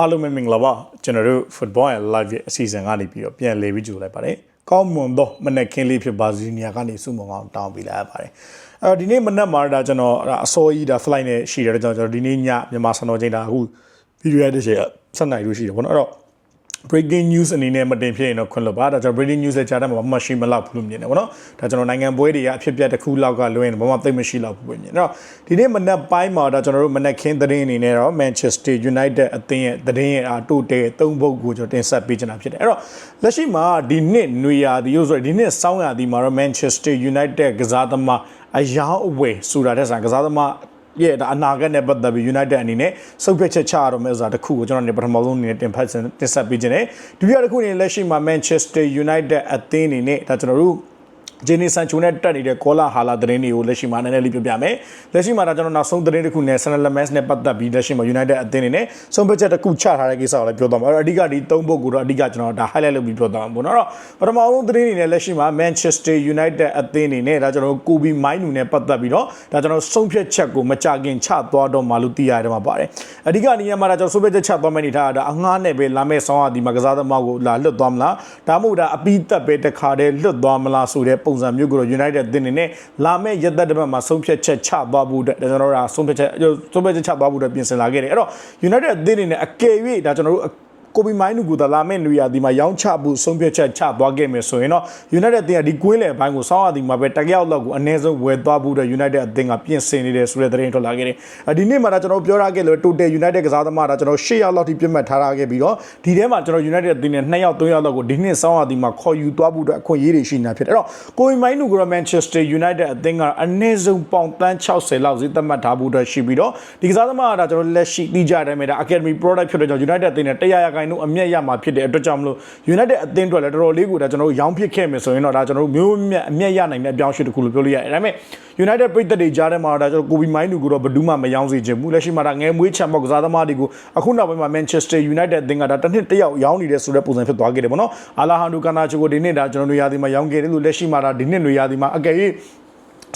အားလုံးပဲမင်္ဂလာပါကျွန်တော်တို့ football and live ရဲ့အစီအစဉ်ကနေပြီးတော့ပြန်လည်ပြီးကြိုလိုက်ပါတယ်ကောင်းမွန်သောမနက်ခင်းလေးဖြစ်ပါစီနီယာကနေစုမုံအောင်တောင်းပေးလိုက်ရပါတယ်အဲဒီနေ့မနက်မှာဒါကျွန်တော်အစောကြီးဒါ flight နဲ့ရှိတယ်ကျွန်တော်ဒီနေ့ညမြန်မာစံတော်ချိန်ဒါအခုဗီဒီယိုရိုက်တဲ့ချိန်က7နိုင်လို့ရှိတယ်ဘောနော်အဲ့တော့ breaking news အနေနဲ့မတင်ဖြစ်ရင်တော့ခွင့်လွှတ်ပါဒါကြောင့် breaking news ရဲ့ကြားထဲမှာဘာမှရှိမလောက်ဘူးလို့မြင်တယ်ဗောနော်ဒါကျွန်တော်နိုင်ငံပွဲတွေကအဖြစ်ပြက်တစ်ခုလောက်ကလွှဲရင်ဘာမှသိပ်မရှိလောက်ဘူးပဲမြင်အဲ့တော့ဒီနေ့မနက်ပိုင်းမှာဒါကျွန်တော်တို့မနက်ခင်းသတင်းအနေနဲ့တော့ Manchester United အသင်းရဲ့သတင်းရဲ့အတိုတဲသုံးပုတ်ကိုကျွန်တော်တင်ဆက်ပေးချင်တာဖြစ်တယ်အဲ့တော့လက်ရှိမှာဒီနှစ်နွေရာသီလို့ဆိုရယ်ဒီနှစ်စောင်းရာသီမှာတော့ Manchester United ကစားသမားအယောင်အဝယ်ဆိုတာတဲ့ဆိုင်ကစားသမား ရဲ့ဒါအနာဂတ်နဲ့ပတ်သက်ပြီး United အနေနဲ့စုပ်ဖြတ်ချက်ချရတော့မယ့်ဆိုတာတစ်ခုကိုကျွန်တော်နေပထမဆုံးအနေနဲ့တင်ဖတ်တင်ဆက်ပေးခြင်းနဲ့ဒုတိယတစ်ခုအနေနဲ့လက်ရှိမှာ Manchester United အသင်းအနေနဲ့ဒါကျွန်တော်တို့ ဂျင်းနီဆန်ချိုနဲ့တက်နေတဲ့ကောလာဟာလာသတင်းတွေကိုလက်ရှိမှာနည်းနည်းလေးပြောပြမယ်။လက်ရှိမှာတော့ကျွန်တော်နောက်ဆုံးသတင်းတစ်ခုနဲ့ Senal Lamas နဲ့ပတ်သက်ပြီးလက်ရှိမှာ United အသင်းအနေနဲ့ဆုံးဖြတ်ချက်တစ်ခုချထားတဲ့ကိစ္စကိုလည်းပြောသွားမှာ။အဲ့တော့အဓိကဒီ၃ပုဂ္ဂိုလ်တော့အဓိကကျွန်တော်ဒါ highlight လုပ်ပြီးပြောသွားမှာပေါ့နော်။အဲ့တော့ပထမဆုံးသတင်းအနေနဲ့လက်ရှိမှာ Manchester United အသင်းအနေနဲ့ဒါကျွန်တော်ကိုဘီမိုင်းနူနဲ့ပတ်သက်ပြီးတော့ဒါကျွန်တော်ဆုံးဖြတ်ချက်ကိုမကြခင်ချသွားတော့မှလို့သိရတယ်မှာပါတယ်။အဓိကနေရာမှာဒါကျွန်တော်ဆုံးဖြတ်ချက်ချသွားမယ့်အနေထားကဒါအငှားနဲ့ပဲလာမယ့်ဆောင်းရဒီမှာကစားသမားကိုလာလွတ်သွားမလား။ဒါမှမဟုတ်ဒါအပီးသက်ပဲတခါတည်းလွတ်သွားမလားဆိုတဲ့ပုံစံမျိုးကိုတော့ United အသင်းအနေနဲ့လာမယ့်ရက်သက်တစ်ပတ်မှာဆုံးဖြတ်ချက်ချသွားဖို့အတွက်ဒါကျွန်တော်တို့ကဆုံးဖြတ်ချက်ဆုံးဖြတ်ချက်ချသွားဖို့အတွက်ပြင်ဆင်လာခဲ့တယ်အဲ့တော့ United အသင်းအနေနဲ့အကယ်၍ဒါကျွန်တော်တို့ ကိုဘီမိုင်းနူကိုသာလာမဲ့နွေရာဒီမှာရောင်းချဖို့ဆုံးဖြတ်ချက်ချသွားခဲ့မယ်ဆိုရင်တော့ United အသင်းကဒီကွင်းလေအပိုင်းကိုစောင်းရဒီမှာပဲတကရောက်လောက်ကိုအနည်းဆုံးဝယ်သွားဖို့အတွက် United အသင်းကပြင်ဆင်နေတယ်ဆိုတဲ့သတင်းထွက်လာခဲ့တယ်။ဒီနေ့မှာဒါကျွန်တော်ပြောရခဲ့လို့ total United ကစားသမားဒါကျွန်တော်၈ယောက်လောက်ထိပြတ်မှတ်ထားရခဲ့ပြီးတော့ဒီထဲမှာကျွန်တော် United အသင်းနဲ့2ယောက်3ယောက်လောက်ကိုဒီနေ့စောင်းရဒီမှာခေါ်ယူသွားဖို့အတွက်အခွင့်အရေးတွေရှိနေတာဖြစ်တယ်။အဲ့တော့ကိုဘီမိုင်းနူကို Manchester United အသင်းကအနည်းဆုံးပေါင်တန်း60လောက်ဈေးသတ်မှတ်ထားဖို့အတွက်ရှိပြီးတော့ဒီကစားသမားကဒါကျွန်တော်လက်ရှိတိကျတယ်မဲ့ဒါ Academy Product ဖြစ်တဲ့ကြောင့် United အသင်းနဲ့100ရာခိုင်နှုန်းအမျက်ရမှာဖြစ်တဲ့အတွက်ကြောင့်မလို့ United အသင်းအတွက်လည်းတော်တော်လေးကိုဒါကျွန်တော်တို့ရောင်းဖြစ်ခဲ့မယ်ဆိုရင်တော့ဒါကျွန်တော်တို့မျိုးမြတ်အမျက်ရနိုင်တဲ့အပြောင်းအရွှေ့တစ်ခုလို့ပြောလို့ရတယ်ဒါပေမဲ့ United ပြည်သက်တွေကြားထဲမှာဒါကျွန်တော်ကိုဘီမိုင်းနူကိုတော့ဘယ်သူမှမရောင်းစေချင်ဘူးလက်ရှိမှာဒါငယ်မွေးချန်ပေါက်ကစားသမားတွေကိုအခုနောက်ပိုင်းမှာ Manchester United အသင်းကဒါတစ်နှစ်တစ်ယောက်ရောင်းနေတဲ့ဆိုတဲ့ပုံစံဖြစ်သွားခဲ့တယ်ပေါ့နော်အာလာဟန်ဒူကာနာချိုကိုဒီနေ့ဒါကျွန်တော်တို့ရာသီမှာရောင်းခဲ့တယ်လို့လက်ရှိမှာဒါဒီနှစ်နွေရာသီမှာအကယ်၍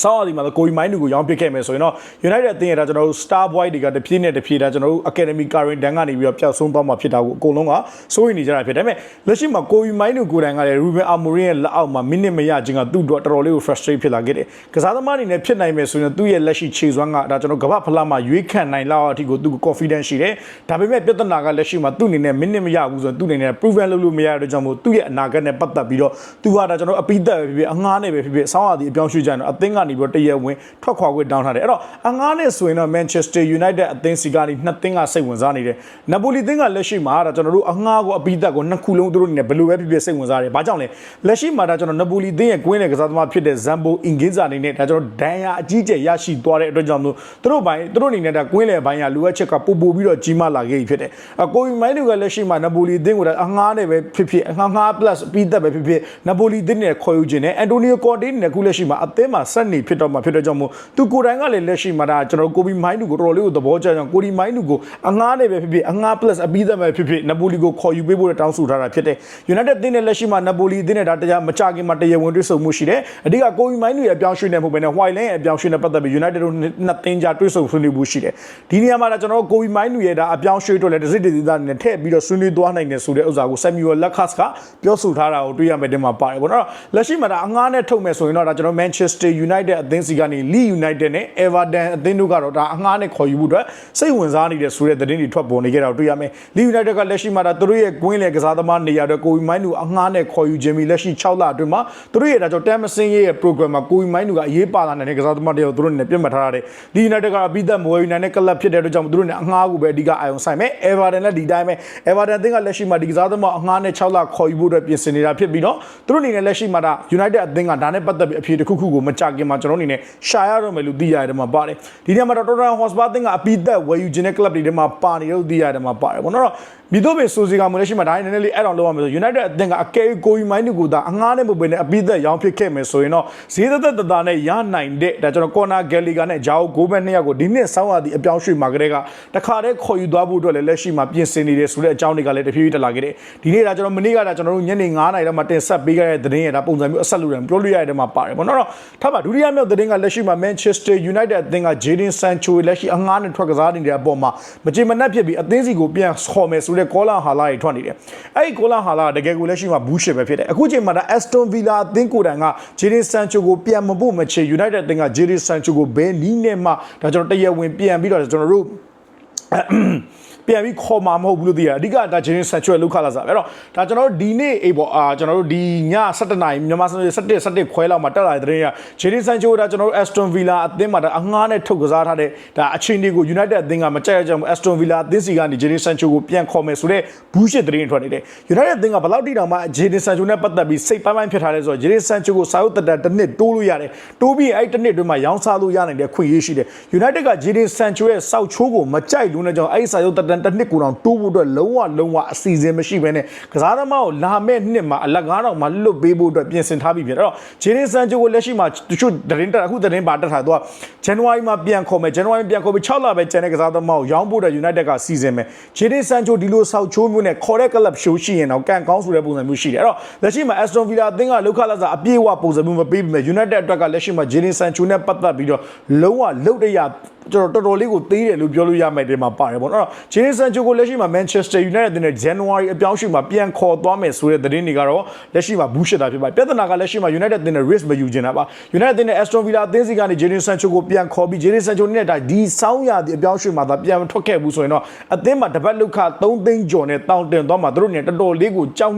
ဆောင်းအဒီမှာကိုရီမိုင်းလူကိုရောင်းပစ်ခဲ့မယ်ဆိုရင်တော့ United အသင်းရတာကျွန်တော်တို့ Star Boy တွေကတဖြည်းနဲ့တဖြည်းဒါကျွန်တော်တို့ Academy Current တန်းကနေပြီးတော့ပျောက်ဆုံးသွားမှာဖြစ်တာကိုအကုန်လုံးကစိုးရိမ်နေကြတာဖြစ်တယ်ဒါပေမဲ့လက်ရှိမှာကိုရီမိုင်းလူကိုယ်တိုင်ကလည်း Ruben Amorim ရဲ့လက်အောက်မှာမိနစ်မရခြင်းကသူ့တော့တော်တော်လေးကို frustrate ဖြစ်လာခဲ့တယ်ကစားသမားအနေနဲ့ဖြစ်နိုင်မယ်ဆိုရင်သူ့ရဲ့လက်ရှိခြေစွမ်းကဒါကျွန်တော်ကမ္ဘာဖလားမှာရွေးခံနိုင်လောက်အထိကိုသူ confidence ရှိတယ်ဒါပေမဲ့ပြဿနာကလက်ရှိမှာသူ့အနေနဲ့မိနစ်မရဘူးဆိုတော့သူ့အနေနဲ့ proven လုပ်လို့မရတဲ့ကြောင့်မို့သူ့ရဲ့အနာဂတ်နဲ့ပတ်သက်ပြီးတော့သူကဒါကျွန်တော်အပိသက်ပဲဖြစ်ဖြစ်အငှားနဲ့ပဲဖြစ်ဖြစ်ဆောင်းရသည်အပြောင်းရွှေ့ကြရင်တော့အသင်းကနေပြီးတော့တရဝင်ထွက်ခွာခွင့်တောင်းထားတယ်အဲ့တော့အငားနဲ့ဆိုရင်တော့ Manchester United အသင်းစီကနေနှစ်သင်းကစိတ်ဝင်စားနေတယ်နပိုလီသင်းကလက်ရှိမှာဒါကျွန်တော်တို့အငားကိုအပိသက်ကိုနှစ်ခုလုံးသူတို့နေဘယ်လိုပဲဖြစ်ဖြစ်စိတ်ဝင်စားတယ်ဘာကြောင့်လဲလက်ရှိမှာဒါကျွန်တော်နပိုလီသင်းရဲ့ကွင်းလေကစားသမားဖြစ်တဲ့ Zambo Inginza အနေနဲ့ဒါကျွန်တော်ဒန်ယာအကြီးကျယ်ရရှိသွားတဲ့အတွက်ကြောင့်မို့သူတို့ဘိုင်းသူတို့အနေနဲ့ဒါကွင်းလေဘိုင်းကလိုအပ်ချက်ကပို့ပို့ပြီးတော့ကြီးမားလာခဲ့ပြီဖြစ်တယ်အကိုရီမိုင်းတွေကလက်ရှိမှာနပိုလီသင်းကိုဒါအငားနဲ့ပဲဖြစ်ဖြစ်အငားငား plus ပြီးသက်ပဲဖြစ်ဖြစ်နပိုလီသင်းနဲ့ခေါ်ယူခြင်းနဲ့အန်တိုနီယိုကော်တေးနဲ့ခုလက်ရှိမှာအသင်းမှာဆက်နေဖြစ်တော့မှာဖြစ်တဲ့ကြောင့်မို့သူကိုယ်တိုင်ကလည်းလက်ရှိမှာဒါကျွန်တော်ကိုဘီမိုင်းနူကိုတော်တော်လေးကိုသဘောကျကြအောင်ကိုဒီမိုင်းနူကိုအငားနဲ့ပဲဖြစ်ဖြစ်အငား plus အပြီးသက်ပဲဖြစ်ဖြစ်နပိုလီကိုခေါ်ယူပေးဖို့တောင်းဆိုထားတာဖြစ်တယ် United တင်းနဲ့လက်ရှိမှာနပိုလီတင်းနဲ့ဒါတရားမကြခင်မှာတရားဝင်တွေ့ဆုံမှုရှိတယ်အဓိကကိုဘီမိုင်းနူရဲ့အပြောင်းရွှေ့နေမှုပဲနဲ့ White Lane ရဲ့အပြောင်းရွှေ့နဲ့ပတ်သက်ပြီး United တို့နှစ်သင်းကြားတွေ့ဆုံဆွေးနွေးမှုရှိတယ်ဒီနေရာမှာဒါကျွန်တော်ကိုဘီမိုင်းနူရဲ့ဒါအပြောင်းရွှေ့တော့လည်းတစ်စစ်တည်းသားနဲ့ထည့်ပြီးတော့ဆွေးနွေးသွားနိုင်တယ်ဆိုတဲ့ဥစ္စာကို Samuel Lucas ကပြောဆိုထားတာကိုတွေ့ရမယ်တင်မှာပါတယ်ပေါ့နော်လက်ရှိမှာဒါအငားနဲ့ထုတ်မယ်ဆိုရင်တော့ဒါကျွန်တော် Manchester United အသင်းစီကနေ Leeds United နဲ့ Everton အသင်းတို့ကတော့ဒါအငှားနဲ့ခေါ်ယူဖို့အတွက်စိတ်ဝင်စားနေတဲ့ဆိုတဲ့သတင်းတွေထွက်ပေါ်နေကြတာတွေ့ရမယ်။ Leeds United ကလက်ရှိမှာဒါသူတို့ရဲ့ကွင်းလေကစားသမားနေရာတော့ကိုဝီမိုင်းနူအငှားနဲ့ခေါ်ယူခြင်းပြီးလက်ရှိ6လအတွင်းမှာသူတို့ရဲ့ဒါကြောင့်တမ်မစင်းရဲ့ program မှာကိုဝီမိုင်းနူကအရေးပါလာတဲ့ကစားသမားတွေကိုသူတို့နဲ့ပြတ်မှတ်ထားရတယ်။ Leeds United ကအပြီးသက်မွေးယူနိုင်တဲ့ကလပ်ဖြစ်တဲ့အတွက်ကြောင့်သူတို့နဲ့အငှားကိုပဲအဓိကအာရုံစိုက်မယ်။ Everton လည်းဒီတိုင်းပဲ Everton အသင်းကလက်ရှိမှာဒီကစားသမားအငှားနဲ့6လခေါ်ယူဖို့အတွက်ပြင်ဆင်နေတာဖြစ်ပြီးတော့သူတို့အနေနဲ့လက်ရှိမှာဒါ United အသင်းကဒါနဲ့ပတ်သက်ပြီးအဖြေတစ်ခုခုကိုမကြခင်မှာကျွန်တော်အနေနဲ့ရှာရတော့မယ်လို့သိရတယ်မှာပါတယ်။ဒီနေ့မှာတော့ Tottenham Hotspur အသင်းကအပြီးသက်ဝယ်ယူခြင်းတဲ့ club တွေထဲမှာပါနေလို့သိရတယ်မှာပါတယ်ပေါ့နော်။ မိတို့ပဲဆိုစီကမလို့ရှိမှဒါနည်းနည်းလေးအဲ့အောင်လုပ်ရမယ်ဆို United အသင်းကအကယ်ကိုယူမိုင်းတူကိုဒါအငားနဲ့မပွင့်နဲ့အပြီးသက်ရောင်းဖြစ်ခဲ့မယ်ဆိုရင်တော့ဈေးသက်သက်တသားနဲ့ရနိုင်တဲ့ဒါကျွန်တော် Corner Gallagher နဲ့ဂျာအိုဂိုးဘက်နှစ်ယောက်ကိုဒီနှစ်ဆောင်းရသည့်အပြောင်းရွှေ့မှာကလေးကတခါတည်းခေါ်ယူသွားဖို့အတွက်လည်းလက်ရှိမှာပြင်ဆင်နေတယ်ဆိုတဲ့အကြောင်းတွေကလည်းတဖြည်းဖြည်းတက်လာခဲ့တယ်။ဒီနေ့ဒါကျွန်တော်မနေ့ကဒါကျွန်တော်တို့ညနေ9:00နာရီလောက်မှာတင်ဆက်ပေးခဲ့တဲ့သတင်းရတာပုံစံမျိုးအဆက်လူတယ်ပြောလို့ရတဲ့မှာပါတယ်ပေါ့နော်။ထားပါဒုတိယတိယမြောက်သတင်းကလက်ရှိမှာ Manchester United အသင်းက Jadon Sancho လက်ရှိအငှားနဲ့ထွက်ကစားနေတဲ့အပေါ်မှာမကြေမနက်ဖြစ်ပြီးအသင်းစီကိုပြန်ခေါ်မယ်ဆိုတဲ့ကောလာဟာလာတွေထွက်နေတယ်အဲ့ဒီကောလာဟာလာကတကယ်ကိုလက်ရှိမှာဘူးရှစ်ပဲဖြစ်တယ်အခုချိန်မှာဒါ Aston Villa အသင်းကိုယ်တိုင်က Jadon Sancho ကိုပြန်မဖို့မချေ United အသင်းက Jadon Sancho ကိုဘယ်နည်းနဲ့မှဒါကျွန်တော်တရားဝင်ပြန်ပြီးတော့ကျွန်တော်တို့ ပြန်ပြီးခေါ်မှာမဟုတ်ဘူးလို့သိရတယ်အဓိကဒါဂျင်းဆန်ချွဲလောက်ခလာစားပဲအဲ့တော့ဒါကျွန်တော်တို့ဒီနေ့အေးပေါ့အာကျွန်တော်တို့ဒီည7နာရီမြန်မာစံ7 7ခွဲလောက်မှာတက်လာတဲ့သတင်းကဂျင်းဆန်ချွဲဒါကျွန်တော်တို့ Aston Villa အသင်းမှာဒါအငှားနဲ့ထုတ်ကစားထားတဲ့ဒါအချိန်တွေကို United အသင်းကမကြိုက်ရကြဘူး Aston Villa အသင်းစီကနေဂျင်းဆန်ချွဲကိုပြန်ခေါ်မယ်ဆိုတော့ဘူးရှစ်သတင်းထွက်နေတယ် United အသင်းကဘယ်လောက်တိတောင်မှဂျင်းဆန်ချွဲနဲ့ပတ်သက်ပြီးစိတ်ပိုင်းပိုင်းဖြစ်ထားလဲဆိုတော့ဂျင်းဆန်ချွဲကိုစာရုပ်တက်တက်တစ်နှစ်တိုးလို့ရတယ်တိုးပြီးအဲ့တစ်နှစ်တွင်းမှာရောင်းစားလို့ရနိုင်တဲ့ခွင့်ရရှိတယ် United ကဂျင်းဆန်ချွဲရဲ့စောက်ချိုးကိုမကြိုက်လို့နဲ့ကြောင့်အဲ့ဒီစာရုပ်တက်တက်တစ်နှစ်ကိုတောင်တိုးဖို့အတွက်လုံးဝလုံးဝအစီအစဉ်မရှိဘဲနဲ့ကစားသမားကိုလာမဲ့နှစ်မှာအလကားတော့မှလွတ်ပေးဖို့အတွက်ပြင်ဆင်ထားပြီးဖြစ်တယ်အဲ့တော့ဂျေရင်ဆန်ချိုကိုလက်ရှိမှာတချို့သတင်းတက်အခုသတင်းပါတက်ထားတော့ဇန်နဝါရီမှာပြန်ခေါ်မယ်ဇန်နဝါရီပြန်ခေါ်ပြီး6လပဲကျန်တဲ့ကစားသမားကိုရောင်းဖို့အတွက် United ကစီစဉ်မယ်ဂျေရင်ဆန်ချိုဒီလိုဆောက်ချိုးမျိုးနဲ့ခေါ်တဲ့ကလပ်ရှိုးရှိရင်တော့ကန်ကောင်းဆိုတဲ့ပုံစံမျိုးရှိတယ်အဲ့တော့လက်ရှိမှာ Aston Villa အသင်းကလောက်ခလာစားအပြေးအဝပုံစံမျိုးမပေးပေမဲ့ United အတွက်ကလက်ရှိမှာဂျေရင်ဆန်ချိုနဲ့ပတ်သက်ပြီးတော့လုံးဝလုတ်တရ ကျွန်တော်တော်တော်လေးကိုသေးတယ်လို့ပြောလို့ရမယ်တဲ့မှာပါတယ်ပေါ့နော်ဂျေဆန်ချိုကိုလက်ရှိမှာ Manchester United တဲ့ January အပြောင်းအရွှေ့မှာပြန်ခေါ်သွားမယ်ဆိုတဲ့သတင်းတွေကတော့လက်ရှိမှာဘူးရှစ်တာဖြစ်ပါတယ်ပြဿနာကလက်ရှိမှာ United တဲ့ risk မယူချင်တာပါ United တဲ့ Aston Villa အသင်းစီကနေ Jadon Sancho ကိုပြန်ခေါ်ပြီး Jadon Sancho နဲ့ဒါဒီစောင်းရတဲ့အပြောင်းအရွှေ့မှာသာပြန်ထွက်ခဲ့ဘူးဆိုရင်တော့အသင်းမှာတပတ်လောက်ခ3သိန်းကျော်နဲ့တောင်းတင်သွားမှာသူတို့နေတော်တော်လေးကိုကြောက်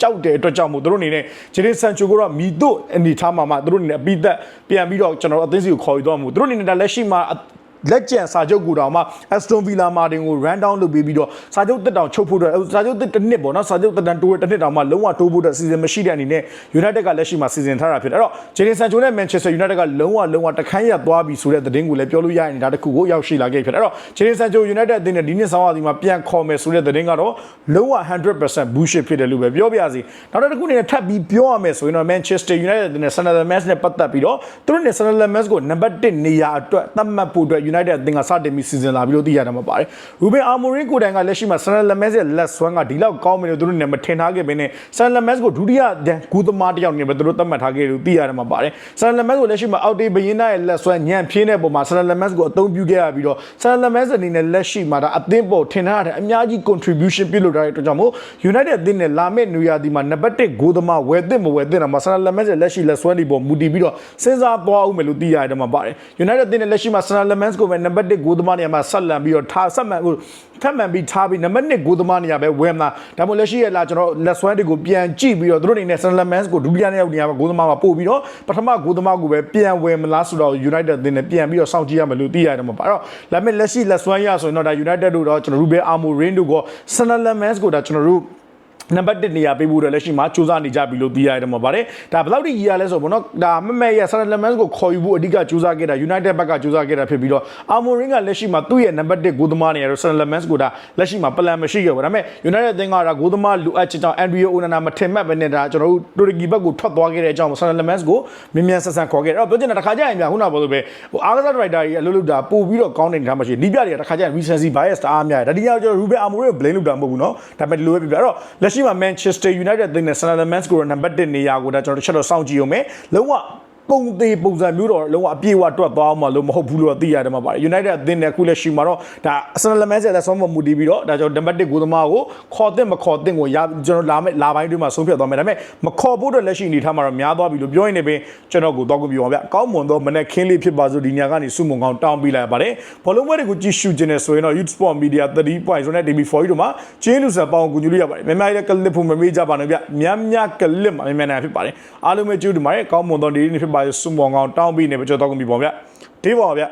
ကြောက်တဲ့အတွက်ကြောင့်မို့သူတို့နေနဲ့ Jadon Sancho ကိုတော့မီတို့အနေထားမှာမှသူတို့နေနဲ့အပိသက်ပြန်ပြီးတော့ကျွန်တော်တို့အသင်းစီကိုခေါ်ယူသွားမှာသူတို့နေနဲ့ဒါလက်ရှိမှာ လက်ကျန်စာချုပ်ကိုတောင်မှ Aston Villa မာတင်ကို run down လုပ်ပေးပြီးတော့စာချုပ်တက်တောင်ချုပ်ဖို့အတွက်စာချုပ်တက်တစ်နှစ်ပေါ့နော်စာချုပ်တက်တန်တိုးတစ်နှစ်တောင်မှလုံးဝတိုးဖို့အတွက်စီစဉ်မရှိတဲ့အနေနဲ့ United ကလက်ရှိမှာစီစဉ်ထားတာဖြစ်တယ်အဲ့တော့ Jadon Sancho နဲ့ Manchester United ကလုံးဝလုံးဝတခန်းရသွားပြီဆိုတဲ့သတင်းကိုလည်းပြောလို့ရရင်ဒါတခုကိုရောက်ရှိလာခဲ့ဖြစ်တယ်အဲ့တော့ Jadon Sancho United အသင်းနဲ့ဒီနှစ်ဆောင်းရာသီမှာပြန်ခေါ်မယ်ဆိုတဲ့သတင်းကတော့လုံးဝ100% bullshit ဖြစ်တယ်လို့ပဲပြောပြရစီနောက်တစ်ခုအနေနဲ့ထပ်ပြီးပြောရမယ်ဆိုရင်တော့ Manchester United နဲ့ Sunderland Match နဲ့ပတ်သက်ပြီးတော့သူတို့နဲ့ Sunderland Match ကိုနံပါတ်1နေရာအတွက်သတ်မှတ်ဖို့အတွက် United အသင်းကစတင်ပြီးစီစဉ်လာပြီးလို့သိရတယ်မှာပါတယ်။ Ruben Amorim ကိုတိုင်ကလက်ရှိမှာ Sunderland Match ရဲ့လက်စွမ်းကဒီလောက်ကောင်းမယ်လို့သူတို့နဲ့မထင်ထားခဲ့ဘဲနဲ့ Sunderland Match ကိုဒုတိယဂူသမားတစ်ယောက်နေပဲသူတို့သတ်မှတ်ထားခဲ့လို့သိရတယ်မှာပါတယ်။ Sunderland Match ကိုလက်ရှိမှာအောက်တေးဘရင်သားရဲ့လက်စွမ်းညံ့ဖြင်းတဲ့ပုံမှာ Sunderland Match ကိုအသုံးပြုခဲ့ရပြီးတော့ Sunderland Match အနေနဲ့လက်ရှိမှာဒါအသင်းပေါ်ထင်ထားတဲ့အများကြီး contribution ပြုလုပ်ထားတဲ့အတွက်ကြောင့်မို့ United အသင်းနဲ့လာမယ့်နွေရာသီမှာနံပါတ်1ဂိုးသမားဝယ်သင့်မဝယ်သင့်တာမှာ Sunderland Match ရဲ့လက်ရှိလက်စွမ်းတွေပေါ်မူတည်ပြီးတော့စဉ်းစားသွားအောင်မယ်လို့သိရတယ်မှာပါတယ်။ United အသင်းနဲ့လက်ရှိမှာ Sunderland Match ကိုပဲနံပါတ်1ဂိုးသမားနေရာမှာဆက်လန်ပြီးတော့ထားဆက်မှန်ဟိုထပ်မှန်ပြီးထားပြီးနံပါတ်1ဂိုးသမားနေရာပဲဝယ်မှာဒါမှမဟုတ်လက်ရှိရဲ့လာကျွန်တော်လက်စွမ်းတွေကိုပြန်ကြည့်ပြီးတော့သူတို့အနေနဲ့ Sunderland Match ကိုဒုတိယနေရာနေရာမှာဂိုးသမားမှာပို့ပြီးတော့ပထမဂိုးသမားကိုပဲပြန်ဝယ်မလားဆိုတော့ United အသင်းနဲ့ပြန်ပြီးတော့စောင့်ကြည့်ရမယ်လို့သိရတယ်မှာပါအဲ့တော့ဒါပေမဲ့လက်ရှိလက်စွမ်းရဆိုရင်တော့ဒါ United တို့တော့ကျွန်တော် Ruben Amorim တို့က Sunderland Match ကိုဒါကျွန်တော်တို့ နံပါတ်1နေရာပေးဖို့အတွက်လက်ရှိမှာစူးစမ်းနေကြပြီလို့သိရတယ်မှာပါတယ်ဒါဘယ်လောက်ထိရရလဲဆိုတော့ဗောနော်ဒါမမဲရဲ့ Sunderland Lemans ကိုခေါ်ယူဖို့အဓိကစူးစမ်းခဲ့တာ United ဘက်ကစူးစမ်းခဲ့တာဖြစ်ပြီးတော့ Amorim ကလက်ရှိမှာသူ့ရဲ့နံပါတ်1ဂိုးသမားနေရာတော့ Sunderland Lemans ကိုဒါလက်ရှိမှာပလန်မရှိခဲ့ဘူးဒါပေမဲ့ United အသင်းကဒါဂိုးသမားလိုအပ်ချင်ကြောင်း Andrea Onana မထင်မှတ်ပဲနဲ့ဒါကျွန်တော်တို့တူရကီဘက်ကိုထွက်သွားခဲ့တဲ့အကြောင်း Sunderland Lemans ကိုမြင်မြန်ဆန်ဆန်ခေါ်ခဲ့တယ်အဲ့တော့ပြောချင်တာတစ်ခါကြာရင်ပြခုနကပြောလို့ပဲဟိုအားကစား driver ကြီးအလုပ်လုပ်တာပို့ပြီးတော့ကောင်းတဲ့နေရာမှာရှိနီးပြတွေကတစ်ခါကြာရင် recency bias တအားများတယ်ဒါတရားကျွန်တော် Ruben Amorim ကို blame လုပ်တာမဟုတ်ဘူးเนาะဒါပေမဲ့ဒီလိုပဲပြပြအဲ့တော့လက် ရှိမှာ Manchester United အသင်းနဲ့ Sunderland Lemans ကိုနံပါတ်1နေရာကိုဒါကျွန်တော်တို့ချက်တော့စောင့်ကြည့်အောင်မယ်လုံးဝ ပုံသေးပုံစံမျိုးတော့လုံးဝအပြေအဝတွက်သွားအောင်မလို့မဟုတ်ဘူးလို့သိရတယ်မှာပါတယ် United အသင်းနဲ့အခုလက်ရှိမှာတော့ဒါ Arsenal Match ရဲ့လက်ဆုံးမမူတည်ပြီးတော့ဒါကျွန်တော်နံပါတ်1ဂိုးသမားကိုခေါ်တဲ့မခေါ်တဲ့ကိုရကျွန်တော်လာမယ့်လာပိုင်းတွင်းမှာဆုံးဖြတ်သွားမယ်ဒါပေမဲ့မခေါ်ဖို့တော့လက်ရှိအနေထားမှာတော့များသွားပြီလို့ပြောရင်လည်းကျွန်တော်ကိုတော့ကြည့်ပါဗျအကောင်းမွန်သောမနေ့ခင်းလေးဖြစ်ပါစို့ဒီညကနေစုမုံကောင်းတောင်းပေးလိုက်ပါတယ်ဘောလုံးပွဲတွေကိုကြည့်ရှုခြင်းနဲ့ဆိုရင်တော့ Youth Sport Media 30.0နဲ့ TV4 တို့မှာကျင်းလူစံပေါင်းကူညီလို့ရပါတယ်များများလေးကလစ်ဖို့မမေ့ကြပါနဲ့ဗျများများကလစ်မှာများများနိုင်ဖြစ်ပါတယ်အားလုံးပဲကျေးဇူးတင်ပါတယ်ကောင်းမွန်သောဒီနေ့ဖြစ်ပါစို့စုမုံကောင်းတောင်းပေးနေပါကြောတော့ကုန်ပြီပေါ့ဗျတေးပါဗျ